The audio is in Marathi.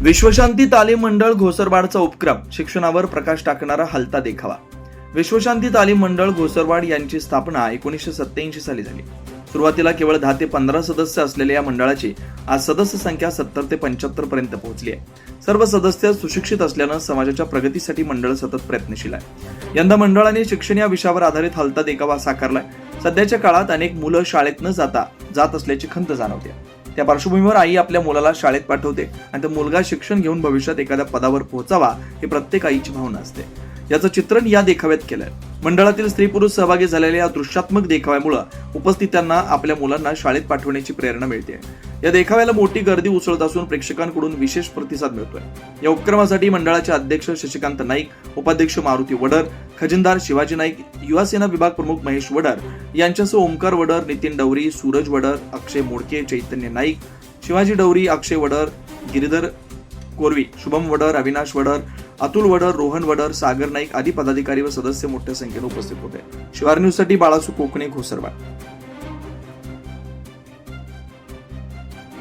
विश्वशांती तालीम मंडळ घोसरवाडचा उपक्रम. शिक्षणावर प्रकाश टाकणारा हलता देखावा. विश्वशांती तालीम मंडळ घोसरवाड यांची स्थापना एकोणीसशे सत्याऐंशी साली झाली. सुरुवातीला केवळ दहा ते पंधरा सदस्य असलेल्या या मंडळाची आज सदस्य संख्या सत्तर ते पंच्याहत्तर पर्यंत पोहोचली आहे. सर्व सदस्य सुशिक्षित असल्यानं समाजाच्या प्रगतीसाठी मंडळ सतत प्रयत्नशील आहे. यंदा मंडळाने शिक्षण या विषयावर आधारित हलता देखावा साकारलाय. सध्याच्या काळात अनेक मुलं शाळेत न जाता जात असल्याची खंत जाणवते. त्या पार्श्वभूमीवर आई आपल्या मुलाला शाळेत पाठवते आणि तो मुलगा शिक्षण घेऊन भविष्यात एखाद्या पदावर पोहोचावा ही प्रत्येक आईची भावना असते. याचं चित्रण या देखाव्यात केलंय. मंडळातील स्त्री पुरुष सहभागी झालेल्या या दृश्यात्मक देखाव्यामुळे उपस्थितांना आपल्या मुलांना शाळेत पाठवण्याची प्रेरणा मिळते या देखाव्याला मोठी गर्दी उसळत असून प्रेक्षकांकडून विशेष प्रतिसाद मिळतोय. या उपक्रमासाठी मंडळाचे अध्यक्ष शशिकांत नाईक उपाध्यक्ष मारुती वडर खजिनदार शिवाजी नाईक युवासेना विभाग प्रमुख महेश वडर यांच्यासह ओमकार वडर नितीन डवरी सूरज वडर अक्षय मोडके चैतन्य नाईक शिवाजी डवरी अक्षय वडर गिरीधर कोरवी शुभम वडर अविनाश वडर अतुल वडर रोहन वडर सागर नाईक आदी पदाधिकारी व सदस्य मोठ्या संख्येने उपस्थित होते. शिवार न्यूजसाठी बाळासू कोकणे घोसरवाड